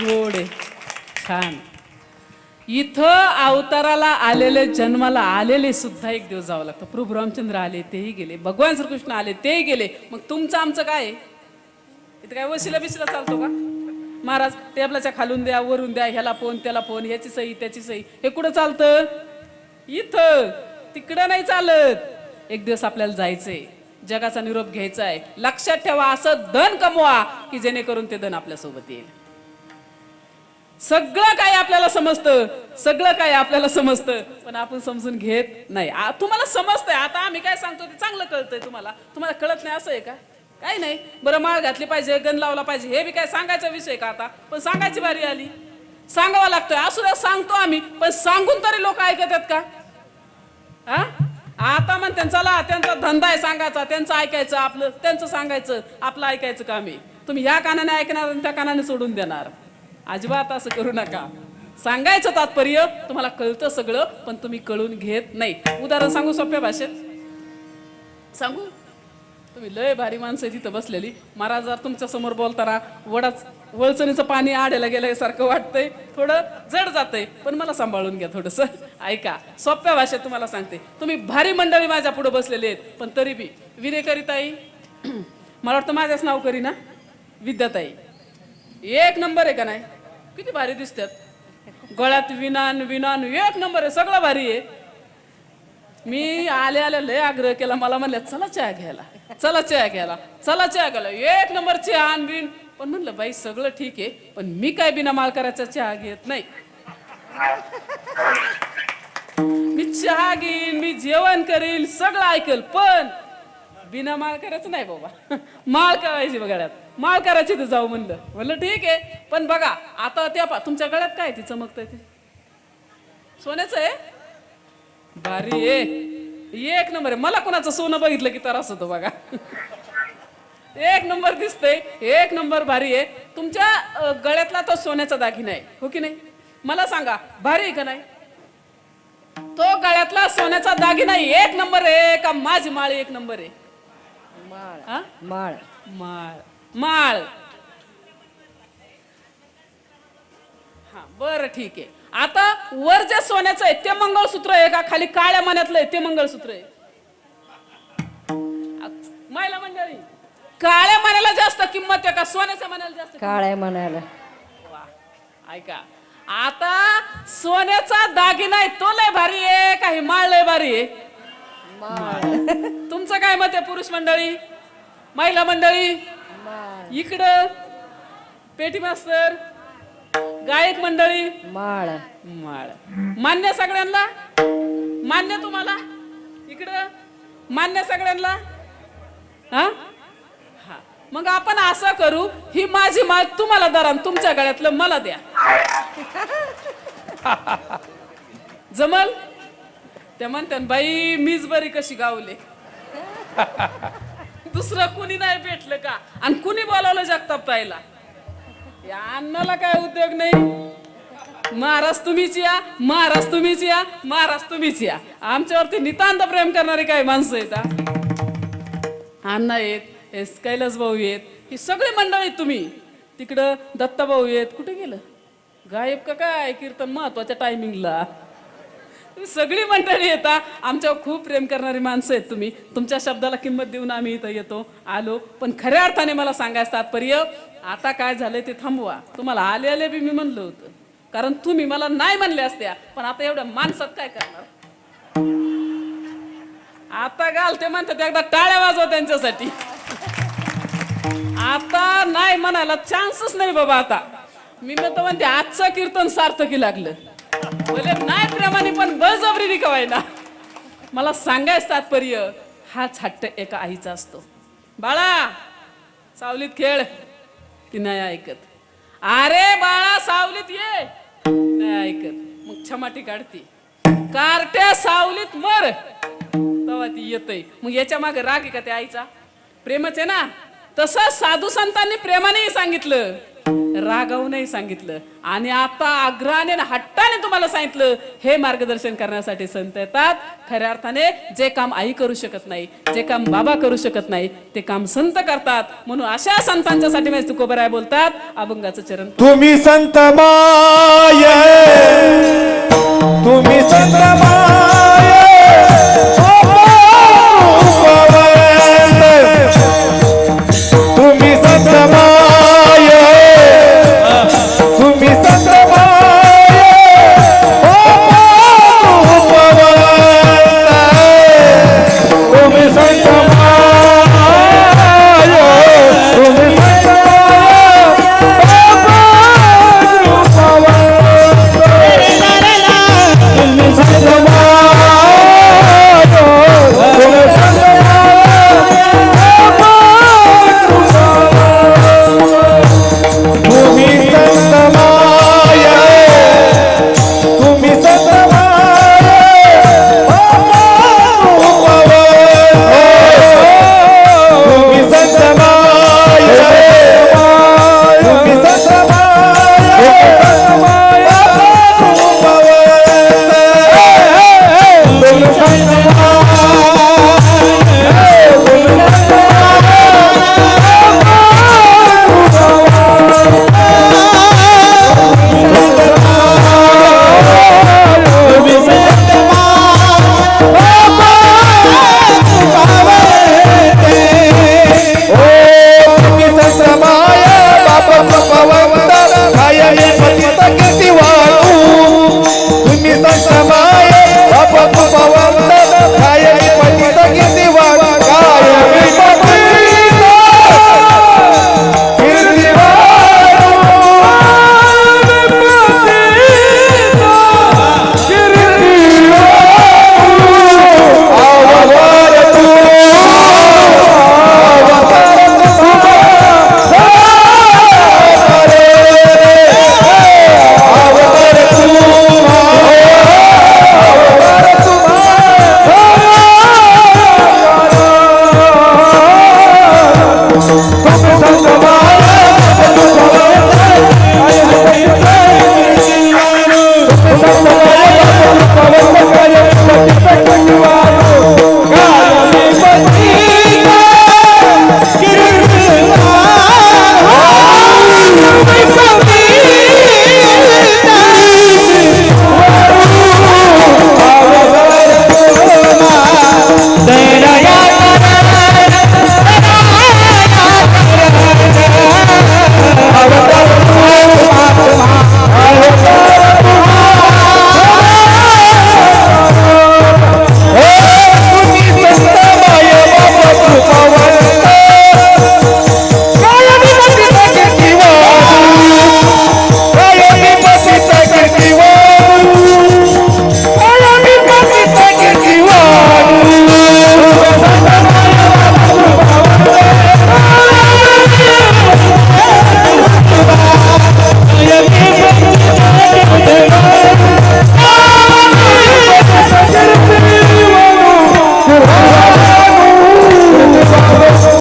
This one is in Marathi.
गोड. आहे छान. इथं अवताराला आलेले जन्माला आलेले सुद्धा एक दिवस जावं लागतं. प्रभू रामचंद्र आले तेही गेले. भगवान श्रीकृष्ण आले तेही गेले. मग तुमचं आमचं काय इथं काय वशिला बिशिला चालतो का? महाराज टेबलाच्या खालून द्या वरून द्या ह्याला फोन त्याला फोन ह्याची सही त्याची सही. हे कुठं चालतं? इथं. तिकडं नाही चालत. एक दिवस आपल्याला जायचंय. जगाचा निरोप घ्यायचा आहे लक्षात ठेवा असं धन कमवा की जेणेकरून ते धन आपल्यासोबत येईल. सगळं काय आपल्याला समजतं. सगळं काय आपल्याला समजतं. पण आपण समजून घेत नाही. तुम्हाला समजतंय. आता आम्ही काय सांगतो ते चांगलं कळतंय तुम्हाला. तुम्हाला कळत नाही असं आहे का? काही नाही. बरं माळ घातली पाहिजे गण लावला पाहिजे. हे बी काय सांगायचा विषय का आता? पण सांगायची बारी आली. सांगावा लागतोय. असू द्या सांगतो आम्ही. पण सांगून तरी लोक ऐकत आहेत का? हा आता मग त्यांचा त्यांचा धंदा आहे सांगायचा. त्यांचं ऐकायचं आपलं. त्यांचं सांगायचं. आपलं ऐकायचं का आम्ही? तुम्ही ह्या कानाने ऐकणार आणि त्या कानाने सोडून देणार. अजिबात असं करू नका. सांगायचं तात्पर्य तुम्हाला कळतं सगळं पण तुम्ही कळून घेत नाही. उदाहरण सांगू सोप्या भाषेत? सांगू? तुम्ही लय भारी माणसं आहे तिथं बसलेली. महाराज जर तुमच्यासमोर बोलताना वडाच वळचणीचं पाणी आडायला गेल्यासारखं वाटतंय. थोडं जड जातंय पण मला सांभाळून घ्या थोडंसं. ऐका सोप्या भाषेत तुम्हाला सांगते. तुम्ही भारी मंडळी माझ्या पुढे बसलेले आहेत पण तरी बी. विरेकरीताई मला वाटतं माझ्याच नाव करीना विद्याताई. एक नंबर आहे का नाही? किती भारी दिसतात. गळ्यात विनान विनान एक नंबर आहे सगळं भारी आहे. मी आले आले लय आग्रह केला मला म्हणलं चला चहा घ्यायला चला चहा घ्यायला चला चहा घ्यायला. एक नंबर चहा आण बिन. पण म्हणलं बाई सगळं ठीक आहे पण मी काय बिना माल करायचा चहा घेत नाही. मी चहा घेईन मी जेवण करील सगळं ऐकल पण बिना माळ करायचं नाही बाबा. माळ करायची बघा माळ करायची तर जाऊ म्हणलं. म्हणलं ठीक आहे पण बघा आता त्या पा तुमच्या गळ्यात काय ती चमकतंय ते. सोन्याचं आहे? भारी आहे. एक नंबर आहे. मला कोणाचं सोनं बघितलं की त्रास होतो बघा. एक नंबर दिसतंय. एक नंबर भारी आहे. तुमच्या गळ्यातला तो सोन्याचा दागिना आहे हो की नाही? मला सांगा भारी आहे का नाही? तो गळ्यातला सोन्याचा दागिना एक नंबर आहे का माझी माळ एक नंबर आहे? माळ. हा? माळ. माळ. माळ. हा बरं ठीक आहे. आता वर जे सोन्याचं आहे ते मंगळसूत्र आहे का? खाली काळ्या मण्यातलं आहे ते मंगळसूत्र आहे. महिला मंडळी काळ्या मण्याला जास्त किंमत आहे का? सोन्याच्या मण्याला जास्त? काळ्या म्हणायला. ऐका. आता सोन्याचा दागिना आहे तो लय भारी आहे का ही माळ लय भारी आहे. तुमचं काय मत आहे पुरुष मंडळी? महिला मंडळी? इकडं पेटी मास्तर गायक मंडळी. माळ. माळ. मान्य सगळ्यांना? मान्य तुम्हाला? इकडं मान्य सगळ्यांना? हा? हा. मग आपण असं करू ही माझी माळ तुम्हाला दरा आणि तुमच्या गळ्यातलं मला द्या. जमल? त्या म्हणतात बाई मीच बरी कशी गावले. दुसरं कुणी नाही भेटलं का? आणि कुणी बोलावलं जगताप ताईला या अन्नाला काय उद्योग नाही? महाराज तुम्हीच या महाराज तुम्हीच या महाराज तुम्हीच या. आमच्यावरती नितांत प्रेम करणारे काय माणसं आहेत अण्णा आहेत हे कैलास भाऊ येत ही सगळी मंडळी आहेत तुम्ही. तिकडं दत्ता भाऊ आहेत. कुठे गेलं? गायब का काय? कीर्तन महत्त्वाच्या टायमिंगला सगळी मंडळी येता आमच्यावर खूप प्रेम करणारी माणसं आहेत तुम्ही. तुमच्या शब्दाला किंमत देऊन आम्ही इथं येतो आलो. पण खऱ्या अर्थाने मला सांगायचं तात्पर्य आता काय झालंय ते थांबवा. तुम्हाला आले आले बी मी म्हणलं होतं. कारण तुम्ही मला नाही म्हणले असत्या. पण आता एवढ्या माणसात काय करणार? आता गाल ते म्हणतात एकदा टाळ्या वाजवा त्यांच्यासाठी. आता नाही म्हणायला चान्सच नाही बाबा आता. मी म्हणतो म्हणते आजचं कीर्तन सार्थकी लागलं. बोले नाही प्रेमाने पण बळजबरीने कवायला मला सांगायचं तात्पर्य हा छाट्ट एका आईचा असतो. बाळा सावलीत खेळ ती नाही ऐकत? अरे बाळा सावलीत ये नाही ऐकत. मग छमाटी काढती. कारट्या सावलीत मर. तेव्हा ती येतय. मग याच्या मागे राग आहे का त्या आईचा? प्रेमच आहे ना? तसं साधू संतांनी प्रेमानेही सांगितलं. रागावूनही सांगितलं. आणि आता आग्रहाने हट्टाने तुम्हाला सांगितलं हे मार्गदर्शन करण्यासाठी संत येतात. खऱ्या अर्थाने जे काम आई करू शकत नाही जे काम बाबा करू शकत नाही ते काम संत करतात. म्हणून अशा संतांच्यासाठी म्हणजे तुकोबराय बोलतात. अभंगाचं चरण तुम्ही संत माय. तुम्ही संत माय.